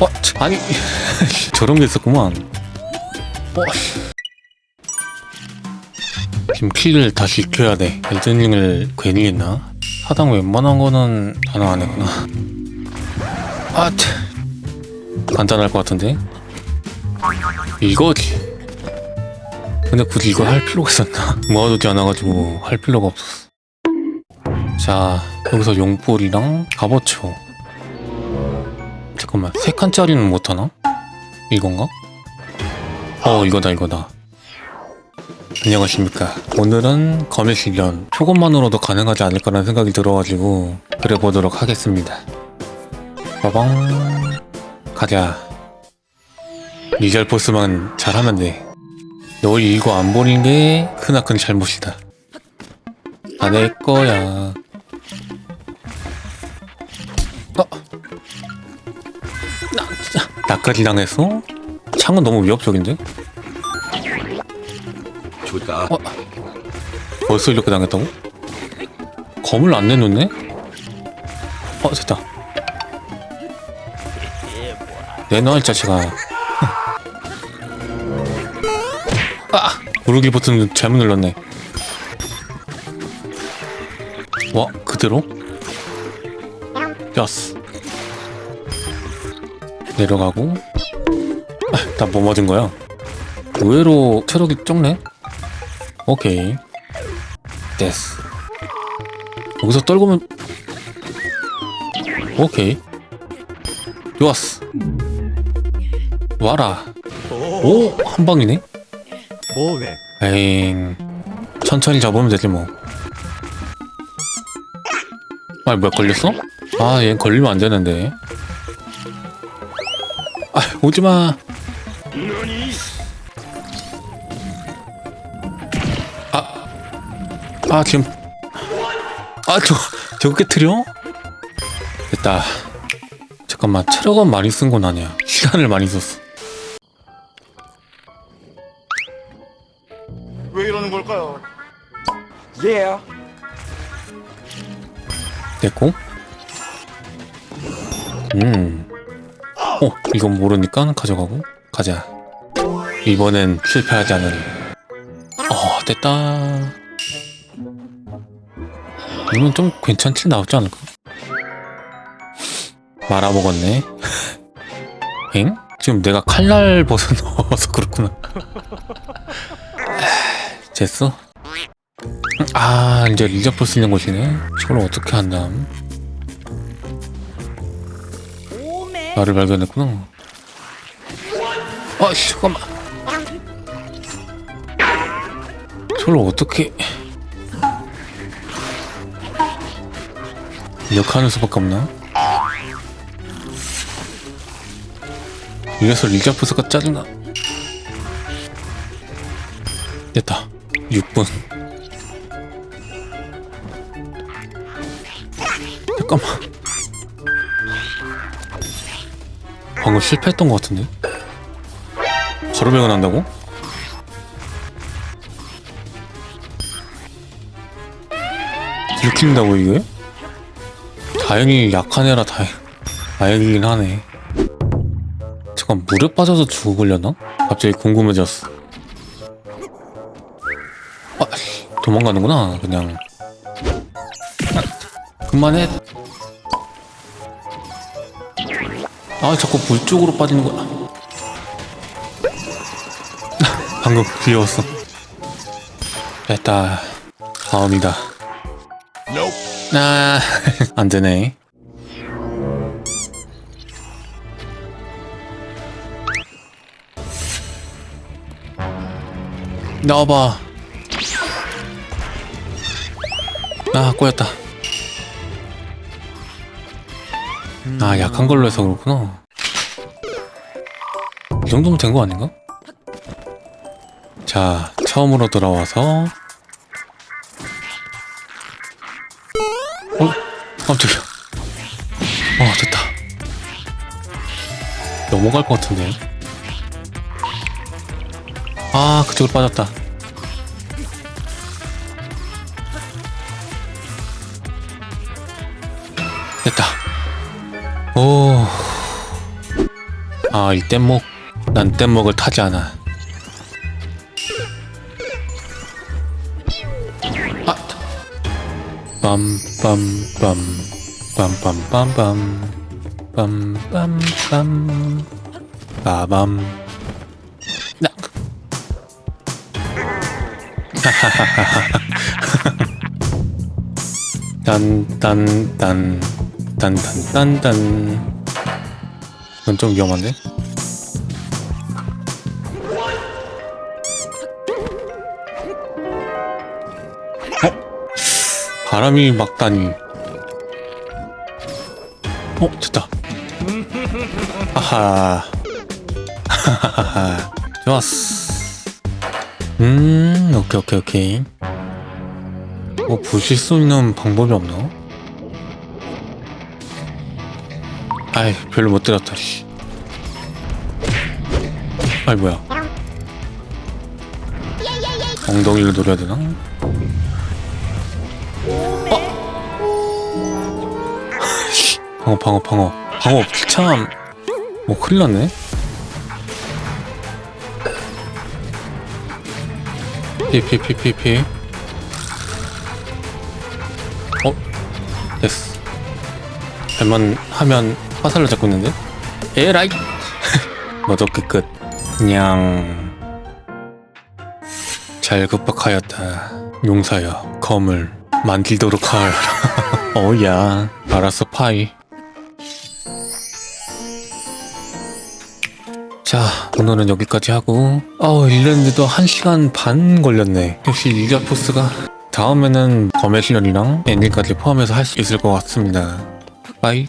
어, 참, 아니 저런 게 있었구만. 어. 지금 키를 다시 익혀야 돼. 엘든링을 괜히 했나? 하당 웬만한 거는 하나 안 했구나. 아, 참. 간단할 것 같은데? 이거지. 근데 굳이 이걸 할 필요가 있었나? 모아두지 않아가지고 할 필요가 없었어. 자, 여기서 용볼이랑 갑오초. 잠깐만, 세 칸짜리는 못하나? 이건가? 어, 이거다, 이거다. 안녕하십니까. 오늘은 검의 실련. 초급만으로도 가능하지 않을까라는 생각이 들어가지고, 그래 보도록 하겠습니다. 빠방. 가자. 리절 보스만 잘하면 돼. 너 이거 안 보는 게 크나큰 잘못이다. 다내 거야. 어? 나, 진짜 나까지 당했어? 창은 너무 위협적인데? 좋다. 어? 벌써 이렇게 당했다고? 검을 안 내놓네? 어, 됐다. 내놔, 이 자식아. 아! 누르기 버튼 잘못 눌렀네. 와, 그대로? 야스. 내려가고. 아, 나뭐 맞은 거야? 의외로 체력이 적네? 오케이. 됐어. 여기서 떨구면. 오케이. 좋았어. 와라. 오, 한 방이네? 뭐해? 에잉. 천천히 잡으면 되지 뭐. 아, 뭐야, 걸렸어? 아, 얘 걸리면 안 되는데. 아, 오지 마. 아, 아, 지금. 아, 저, 저거 깨트려? 됐다. 잠깐만, 체력은 많이 쓴 건 아니야. 시간을 많이 썼어. 왜 이러는 걸까요? Yeah. 됐고 음 어, 이건 모르니까 가져가고. 가자. 이번엔 실패하지 않으리 어 됐다. 이건 좀 괜찮지 나오지 않을까? 말아먹었네. 엥? 지금 내가 칼날 벗어 넣어서 그렇구나. 아, 됐어? 아 이제 리저프 쓰는 곳이네. 저걸 어떻게 한담 나를 발견했구나. 아 씨 잠깐만 저걸 어떻게 이렇게 하는 수밖에 없나? 이래서 리저프스가 짜증나. 됐다. 6분. 잠깐만. 방금 실패했던 것 같은데? 바로 배어난다고? 들킨다고 이게? 다행히 약한 애라 다행 다행이긴 하네 잠깐 물에 빠져서 죽으려나? 갑자기 궁금해졌어 아 도망가는구나 그냥 그만해. 아, 자꾸 물 쪽으로 빠지는 거야. 방금 귀여웠어. 됐다. 다음이다. 아, 안 되네. 나와봐. 아, 꼬였다. 아 약한 걸로 해서 그렇구나. 이 정도면 된 거 아닌가? 자 처음으로 돌아와서. 어? 깜짝이야. 어 됐다. 넘어갈 것 같은데. 아 그쪽으로 빠졌다 오. 아, 이 뗏목. 난 뗏목을 타지 않아. 아! 빰빰빰. 빰빰빰빰. 빰빰빰. 빠밤. 나. 딴딴딴 딴딴딴딴 이건 좀 위험한데? 어? 바람이 막다니 어? 됐다 아하 하하하하 좋았어 음 오케이 오케이 오케이 뭐 부실 수 있는 방법이 없나? 아이 별로 못 때렸다 씨. 아이 뭐야 엉덩이를 노려야 되나? 어? 씨, 방어 방어 방어 방어 참뭐 큰일 났네 피피피피피 어? 됐어 잘만 하면 화살로 잡고 있는데? 에라이. 너도 끝끝. 그냥 잘 극복하였다. 용사여 검을 만들도록 하라. 어야. 알았어 파이. 자 오늘은 여기까지 하고. 어우 일랜드도 1시간 반 걸렸네. 역시 일자 포스가. 다음에는 검의 실련이랑 엔딩까지 포함해서 할 수 있을 것 같습니다. 빠이